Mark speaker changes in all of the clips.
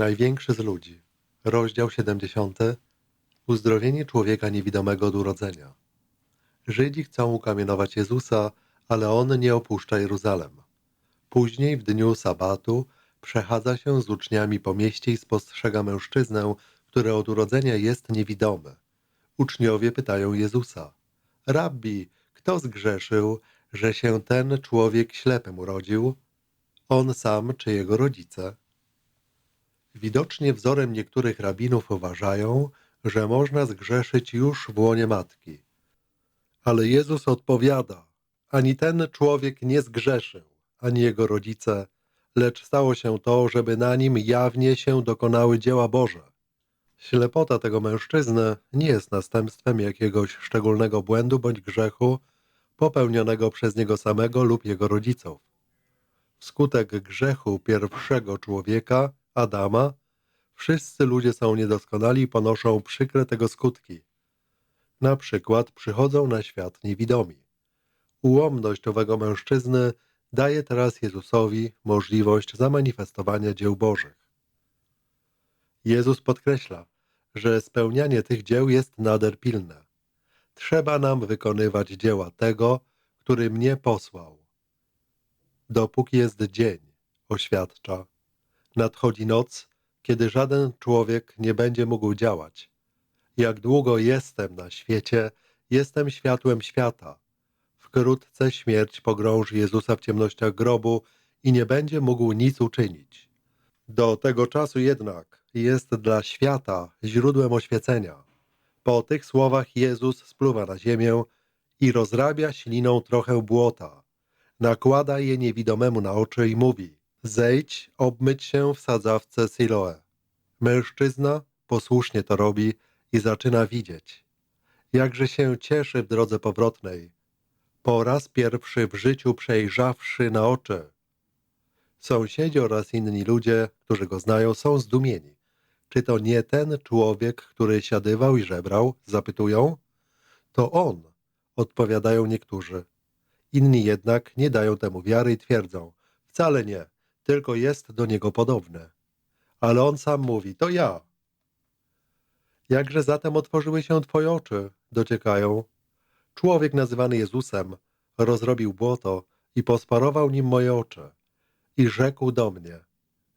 Speaker 1: Największy z ludzi. Rozdział 70. Uzdrowienie człowieka niewidomego od urodzenia. Żydzi chcą ukamienować Jezusa, ale on nie opuszcza Jeruzalem. Później w dniu sabatu przechadza się z uczniami po mieście i spostrzega mężczyznę, który od urodzenia jest niewidomy. Uczniowie pytają Jezusa: Rabbi, kto zgrzeszył, że się ten człowiek ślepym urodził? On sam czy jego rodzice? Widocznie wzorem niektórych rabinów uważają, że można zgrzeszyć już w łonie matki. Ale Jezus odpowiada: Ani ten człowiek nie zgrzeszył, ani jego rodzice, lecz stało się to, żeby na nim jawnie się dokonały dzieła Boże. Ślepota tego mężczyzny nie jest następstwem jakiegoś szczególnego błędu bądź grzechu popełnionego przez niego samego lub jego rodziców. Wskutek grzechu pierwszego człowieka, Adama, wszyscy ludzie są niedoskonali i ponoszą przykre tego skutki. Na przykład przychodzą na świat niewidomi. Ułomność owego mężczyzny daje teraz Jezusowi możliwość zamanifestowania dzieł Bożych. Jezus podkreśla, że spełnianie tych dzieł jest nader pilne. Trzeba nam wykonywać dzieła tego, który mnie posłał. Dopóki jest dzień, oświadcza, nadchodzi noc, kiedy żaden człowiek nie będzie mógł działać. Jak długo jestem na świecie, jestem światłem świata. Wkrótce śmierć pogrąży Jezusa w ciemnościach grobu i nie będzie mógł nic uczynić. Do tego czasu jednak jest dla świata źródłem oświecenia. Po tych słowach Jezus spluwa na ziemię i rozrabia śliną trochę błota. Nakłada je niewidomemu na oczy i mówi: Zejdź, obmyć się w sadzawce Siloe. Mężczyzna posłusznie to robi i zaczyna widzieć. Jakże się cieszy w drodze powrotnej. Po raz pierwszy w życiu przejrzawszy na oczy. Sąsiedzi oraz inni ludzie, którzy go znają, są zdumieni. Czy to nie ten człowiek, który siadywał i żebrał? Zapytują. To on, odpowiadają niektórzy. Inni jednak nie dają temu wiary i twierdzą. Wcale nie, tylko jest do niego podobny. Ale on sam mówi, to ja. Jakże zatem otworzyły się twoje oczy, dociekają. Człowiek nazywany Jezusem rozrobił błoto i posparował nim moje oczy. I rzekł do mnie,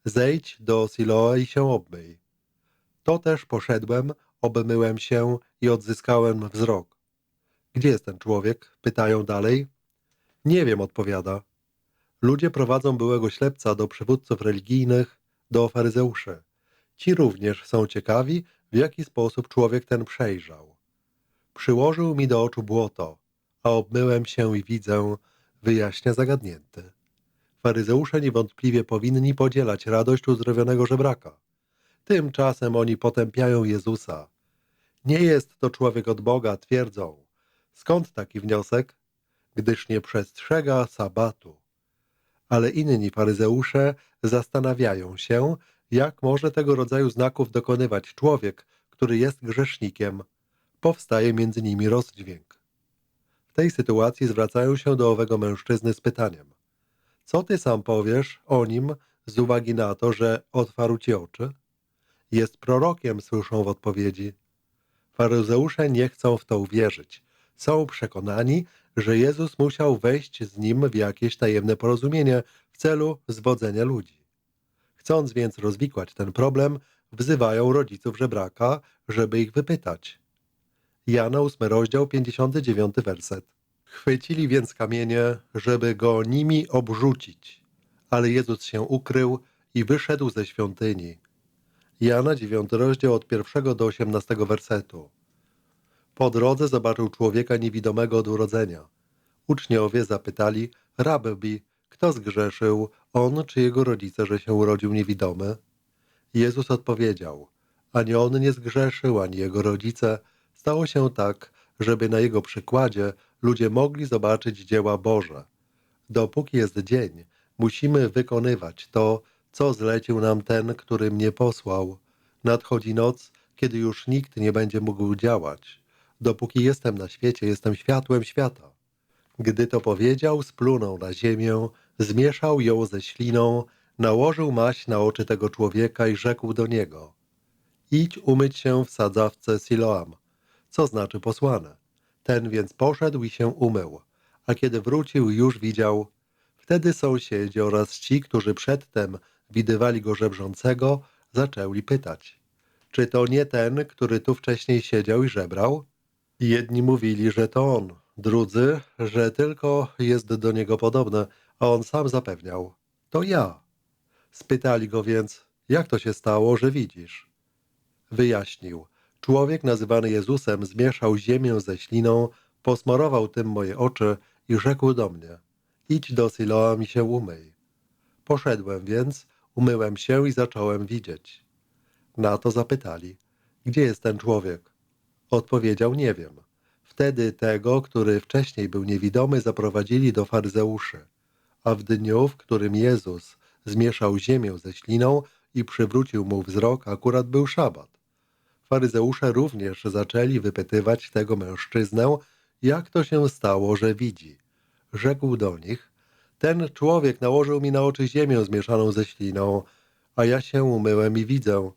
Speaker 1: zejdź do Siloe i się obmyj. To też poszedłem, obmyłem się i odzyskałem wzrok. Gdzie jest ten człowiek? Pytają dalej. Nie wiem, odpowiada. Ludzie prowadzą byłego ślepca do przywódców religijnych, do faryzeuszy. Ci również są ciekawi, w jaki sposób człowiek ten przejrzał. Przyłożył mi do oczu błoto, a obmyłem się i widzę, wyjaśnia zagadnięty. Faryzeusze niewątpliwie powinni podzielać radość uzdrowionego żebraka. Tymczasem oni potępiają Jezusa. Nie jest to człowiek od Boga, twierdzą. Skąd taki wniosek? Gdyż nie przestrzega sabatu. Ale inni faryzeusze zastanawiają się, jak może tego rodzaju znaków dokonywać człowiek, który jest grzesznikiem. Powstaje między nimi rozdźwięk. W tej sytuacji zwracają się do owego mężczyzny z pytaniem. Co ty sam powiesz o nim z uwagi na to, że otwarł ci oczy? Jest prorokiem, słyszą w odpowiedzi. Faryzeusze nie chcą w to uwierzyć. Są przekonani, że Jezus musiał wejść z nim w jakieś tajemne porozumienie w celu zwodzenia ludzi. Chcąc więc rozwikłać ten problem, wzywają rodziców żebraka, żeby ich wypytać. Jana 8 rozdział 59 werset. Chwycili więc kamienie, żeby go nimi obrzucić, ale Jezus się ukrył i wyszedł ze świątyni. Jana 9 rozdział od 1 do 18 wersetu. Po drodze zobaczył człowieka niewidomego od urodzenia. Uczniowie zapytali, rabbi, kto zgrzeszył, on czy jego rodzice, że się urodził niewidomy? Jezus odpowiedział, ani on nie zgrzeszył, ani jego rodzice. Stało się tak, żeby na jego przykładzie ludzie mogli zobaczyć dzieła Boże. Dopóki jest dzień, musimy wykonywać to, co zlecił nam ten, który mnie posłał. Nadchodzi noc, kiedy już nikt nie będzie mógł działać. Dopóki jestem na świecie, jestem światłem świata. Gdy to powiedział, splunął na ziemię, zmieszał ją ze śliną, nałożył maść na oczy tego człowieka i rzekł do niego: Idź umyć się w sadzawce Siloam, co znaczy posłane. Ten więc poszedł i się umył, a kiedy wrócił, już widział. Wtedy sąsiedzi oraz ci, którzy przedtem widywali go żebrzącego, zaczęli pytać: Czy to nie ten, który tu wcześniej siedział i żebrał? Jedni mówili, że to on, drudzy, że tylko jest do niego podobny, a on sam zapewniał: To ja. Spytali go więc: Jak to się stało, że widzisz? Wyjaśnił: Człowiek nazywany Jezusem zmieszał ziemię ze śliną, posmarował tym moje oczy i rzekł do mnie: Idź do Siloam i się umyj. Poszedłem więc, umyłem się i zacząłem widzieć. Na to zapytali: Gdzie jest ten człowiek? Odpowiedział: Nie wiem. Wtedy tego, który wcześniej był niewidomy, zaprowadzili do faryzeuszy. A w dniu, w którym Jezus zmieszał ziemię ze śliną i przywrócił mu wzrok, akurat był szabat. Faryzeusze również zaczęli wypytywać tego mężczyznę, jak to się stało, że widzi. Rzekł do nich, ten człowiek nałożył mi na oczy ziemię zmieszaną ze śliną, a ja się umyłem i widzę.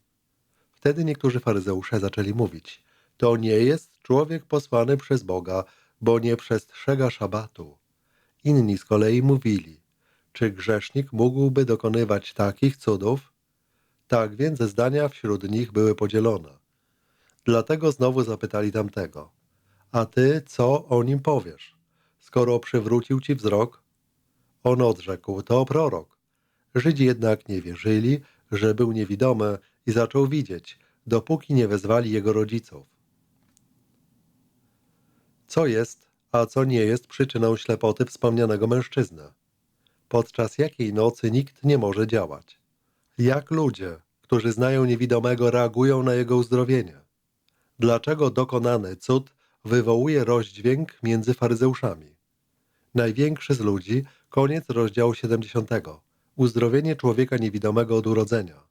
Speaker 1: Wtedy niektórzy faryzeusze zaczęli mówić, to nie jest człowiek posłany przez Boga, bo nie przestrzega szabatu. Inni z kolei mówili, czy grzesznik mógłby dokonywać takich cudów? Tak więc zdania wśród nich były podzielone. Dlatego znowu zapytali tamtego, a ty co o nim powiesz, skoro przywrócił ci wzrok? On odrzekł, to prorok. Żydzi jednak nie wierzyli, że był niewidomy i zaczął widzieć, dopóki nie wezwali jego rodziców. Co jest, a co nie jest przyczyną ślepoty wspomnianego mężczyzny? Podczas jakiej nocy nikt nie może działać? Jak ludzie, którzy znają niewidomego, reagują na jego uzdrowienie? Dlaczego dokonany cud wywołuje rozdźwięk między faryzeuszami? Największy z ludzi, koniec rozdziału 70. Uzdrowienie człowieka niewidomego od urodzenia.